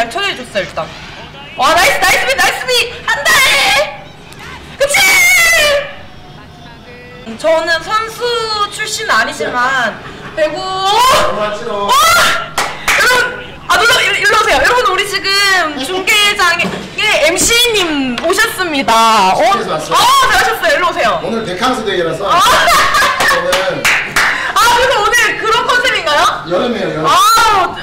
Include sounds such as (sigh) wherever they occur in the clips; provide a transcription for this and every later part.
잘 처리해줬어 일단 와 나이스 나이스 비 나이스 비 한다 그치 음, 저는 선수 출신은 아니지만 배구 맞지롱. 와! 여러분, 아, 눌러, 일- 일로 오세요. 여러분, 우리 지금 중계장에 MC님 오셨습니다. 어? 아, 잘하셨어요. 일로 오세요. 오늘 데캉스 데이라서 아, 저는 아, 그래서 오늘 그런 컨셉인가요? 여름이에요 여름. 아,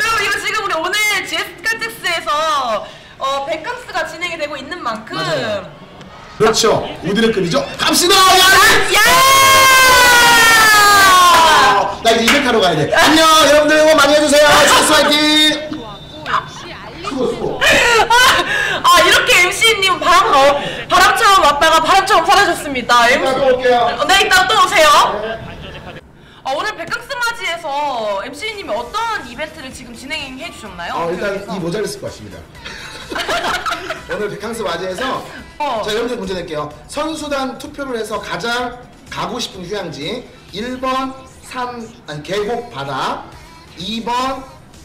여러분, 이거 지금 우리 오늘 GS 칼텍스에서 어, 백강스가 진행이 되고 있는 만큼. 맞아요. 그렇죠. 우드레급이죠. 갑시다. 야! 야! 어, 나 이제 이벤트 하러 가야 돼. 안녕 여러분들 응원 많이 해주세요. CS 화이팅. 수고 수고. 아 이렇게 MC님 바람 어, 바람처럼 왔다가 바람처럼 사라졌습니다. 이따 또 올게요. 네 이따 또 오세요. 네. 어, 오늘 백각스 맞이에서 MC님이 어떤 이벤트를 지금 진행해 주셨나요? 어, 일단. 이 모자를 쓸 것 같습니다. (laughs) 오늘 백캉스 맞이해서 어. 자 여러분들 문제 낼게요. 선수단 투표를 해서 가장 가고 싶은 휴양지 1번 산 아니 계곡 바다 2번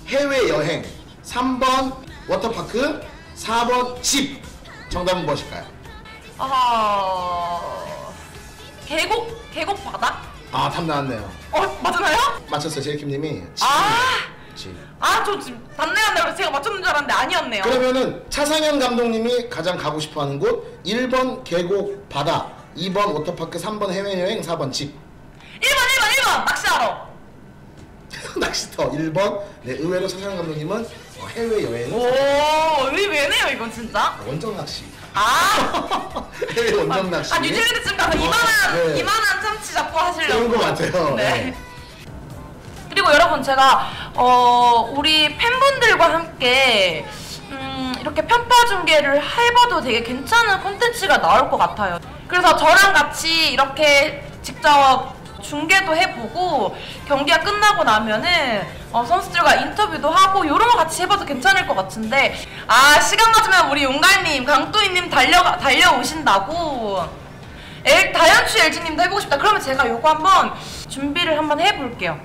해외 여행 3번 워터파크 4번 집 정답은 무엇일까요? 아 계곡 계곡 바다? 아 답 나왔네요. 어 맞나요? 맞췄어요 제이킴님이 아. 집. 아, 저 지금 단내한다고 제가 맞췄는 줄 알았는데 아니었네요. 그러면은 차상현 감독님이 가장 가고 싶어 하는 곳 1번 계곡 바다 2번 워터파크 3번 해외여행 4번 집 1번, 1번, 1번! 낚시하러! (laughs) 낚시터 1번 네 의외로 차상현 감독님은 어, 해외여행 오, 의외네요, 이건 진짜. 원정 낚시 아! (laughs) 해외 원정 낚시 아, 뉴질랜드 쯤 가서 어, 이만한, 네. 이만한 참치 잡고 하시려고. 그런 것 같아요 네. 네. 그리고 여러분 제가 어 우리 팬분들과 함께 음 이렇게 편파 중계를 해봐도 되게 괜찮은 콘텐츠가 나올 것 같아요. 그래서 저랑 같이 이렇게 직접 중계도 해보고 경기가 끝나고 나면은 어, 선수들과 인터뷰도 하고 이런 거 같이 해봐도 괜찮을 것 같은데 아 시간 맞으면 우리 용갈님 강도희님 달려 달려오신다고 엘, 다현추 LG님도 해보고 싶다. 그러면 제가 요거 한번 준비를 한번 해볼게요.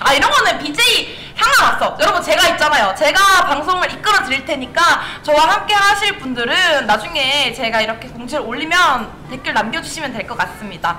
아 이런 거는 BJ 상관없어. 여러분 제가 있잖아요. 제가 방송을 이끌어 드릴 테니까 저와 함께 하실 분들은 나중에 제가 이렇게 공지를 올리면 댓글 남겨주시면 될 것 같습니다.